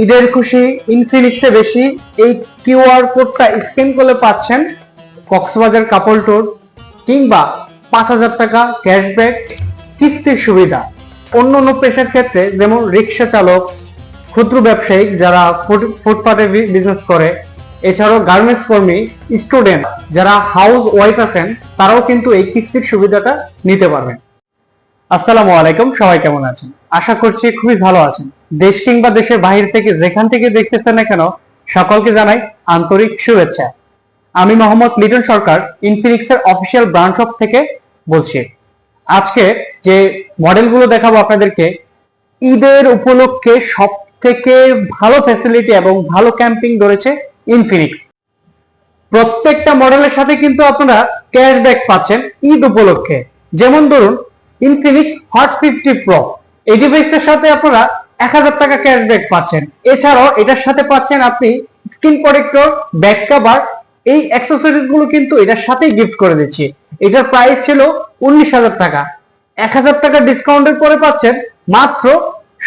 ঈদের খুশি ইনফিনিক্সে বেশি, এই কিউআর কোডটা স্ক্যান করলে পাচ্ছেন কক্সবাজার কাপল ট্যুর কিংবা পাঁচ হাজার টাকা ক্যাশব্যাক কিস্তির সুবিধা। অন্য অন্য পেশার ক্ষেত্রে যেমন রিক্সা চালক, ক্ষুদ্র ব্যবসায়ী যারা ফুট- ফুটপাতে বিজনেস করে, এছাড়াও গার্মেন্টস কর্মী স্টুডেন্ট যারা হাউস ওয়াইফ আছেন, তারাও কিন্তু এই কিস্তির সুবিধাটা নিতে পারবেন। আসসালামু আলাইকুম, সবাই কেমন আছেন? আশা করছি খুবই ভালো আছেন। দেশ কিংবা দেশের বাহির থেকে যেখান থেকে দেখতেছেন না কেন, সকলকে জানাই আন্তরিক শুভেচ্ছা। আমি মোহাম্মদ লিটন সরকার ইনফিনিক্সের অফিসিয়াল ব্রাঞ্চ অফ থেকে বলছি। আজকে যে মডেলগুলো দেখাবো আপনাদেরকে, ঈদের উপলক্ষে সব থেকে ভালো ফ্যাসিলিটি এবং ভালো ক্যাম্পিং ধরেছে ইনফিনিক্স প্রত্যেকটা মডেলের সাথে কিন্তু আপনারা ক্যাশব্যাক পাচ্ছেন ঈদ উপলক্ষে। যেমন ধরুন ইনফিনিক্স হট ফিফটি প্রো এই ডিভাইসটার সাথে আপনারা এক হাজার টাকা ক্যাশব্যাক পাচ্ছেন। এছাড়াও এটার সাথে পাচ্ছেন আপনি স্ক্রিন প্রোটেক্টর ব্যাক কাভার এই অ্যাক্সেসরিজগুলো কিন্তু এটার সাথেই গিফট করে দিচ্ছি। এটার প্রাইস ছিল উনিশ হাজার টাকা। এক হাজার টাকা ডিসকাউন্টের পরে পাচ্ছেন মাত্র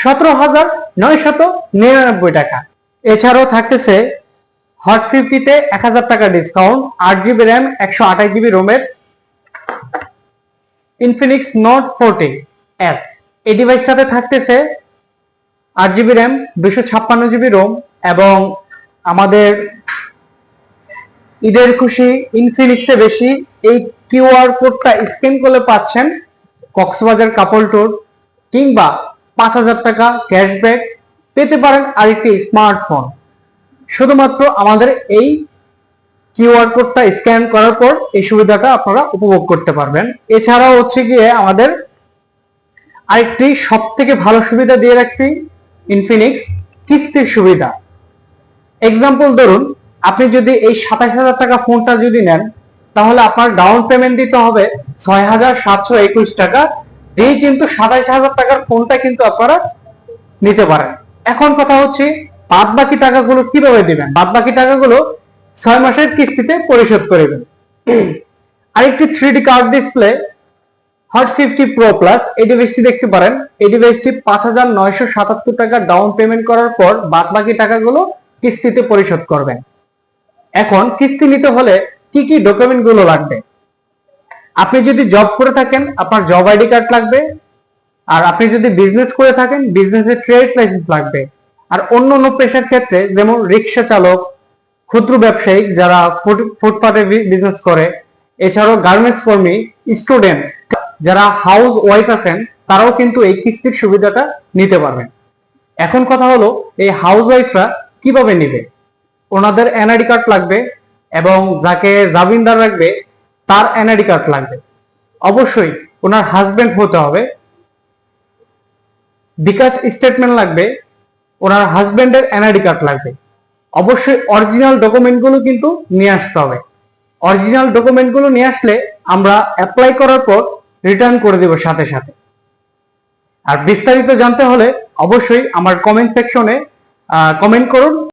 সতেরো হাজার নয়শত নিরানব্বই টাকা। এছাড়াও থাকতেছে হট ফিফটিতে এক হাজার টাকা ডিসকাউন্ট আট জিবি র্যাম একশো আঠাশ জিবি রোমের ইনফিনিক্স নোট ফোরটি এস এই ডিভাইসটাতে থাকতেছে আট জিবি র্যাম দুশো ছাপ্পান্ন জিবি রোম এবং আমাদের ঈদের খুশি ইনফিনিক্সে বেশি। এই কিউআর কোডটা স্ক্যান করলে পাচ্ছেন কক্সবাজার কাপল ট্যুর কিংবা পাঁচ হাজার টাকা ক্যাশব্যাক পেতে পারেন আরেকটি স্মার্টফোন শুধুমাত্র আমাদের এই কিউআর কোডটা স্ক্যান করার পর এই সুবিধাটা আপনারা উপভোগ করতে পারবেন। এছাড়াও হচ্ছে গিয়ে আমাদের আরেকটি সব থেকে ভালো সুবিধা দিয়ে রাখছি ইনফিনিক্স কিস্তির সুবিধা। এক্সাম্পল ধরুন, আপনি যদি এই সাতাশ হাজার টাকা ফোনটা যদি নেন, তাহলে আপনার ডাউন পেমেন্ট দিতে হবে ছয় হাজার সাতশো একুশ টাকা। এই কিন্তু সাতাশ হাজার টাকার ফোনটা কিন্তু আপনারা নিতে পারেন। এখন কথা হচ্ছে বাদ বাকি টাকাগুলো কীভাবে দিবেন? বাদ বাকি টাকাগুলো ছয় মাসের কিস্তিতে পরিশোধ করে দেবেন আরেকটি three D card display hot fifty pro plus এই ডিভাইসটি দেখতে পারেন। এই ডিভাইসটি পাঁচ হাজার নয়শো সাতাত্তর টাকা ডাউন পেমেন্ট করার পর বাদ বাকি টাকাগুলো কিস্তিতে পরিশোধ করবেন। এখন কিস্তি নিতে হলে কি কি ডকুমেন্টগুলো লাগবে? আপনি যদি জব করে থাকেন, আপনার জব আইডি কার্ড লাগবে। আর আপনি যদি বিজনেস করে থাকেন বিজনেসের ট্রেড লাইসেন্স লাগবে। আর অন্য অন্য পেশার ক্ষেত্রে যেমন রিক্সা চালক ক্ষুদ্র ব্যবসায়ী যারা ফুট- ফুটপাতে বিজনেস করে, এছাড়াও গার্মেন্টস কর্মী স্টুডেন্ট যারা হাউস ওয়াইফ আছেন, তারাও কিন্তু এই কিস্তির সুবিধাটা নিতে পারবেন। এখন কথা হলো, এই হাউস ওয়াইফরা কীভাবে নিবে? ওনাদের এনআইডি কার্ড লাগবে এবং যাকে জামিনদার রাখবে, তার এনআইডি কার্ড লাগবে। অবশ্যই ওনার হাজবেন্ড হতে হবে। বিকাশ স্টেটমেন্ট লাগবে, ওনার হাজবেন্ডের এনআইডি কার্ড লাগবে। অবশ্যই অরিজিনাল ডকুমেন্টগুলো কিন্তু নিয়ে আসতে হবে। অরিজিনাল ডকুমেন্টগুলো নিয়ে আসলে আমরা অ্যাপ্লাই করার পর রিটার্ন করে দেব সাথে সাথে। আর বিস্তারিত জানতে হলে অবশ্যই আমার কমেন্ট সেকশনে কমেন্ট করুন।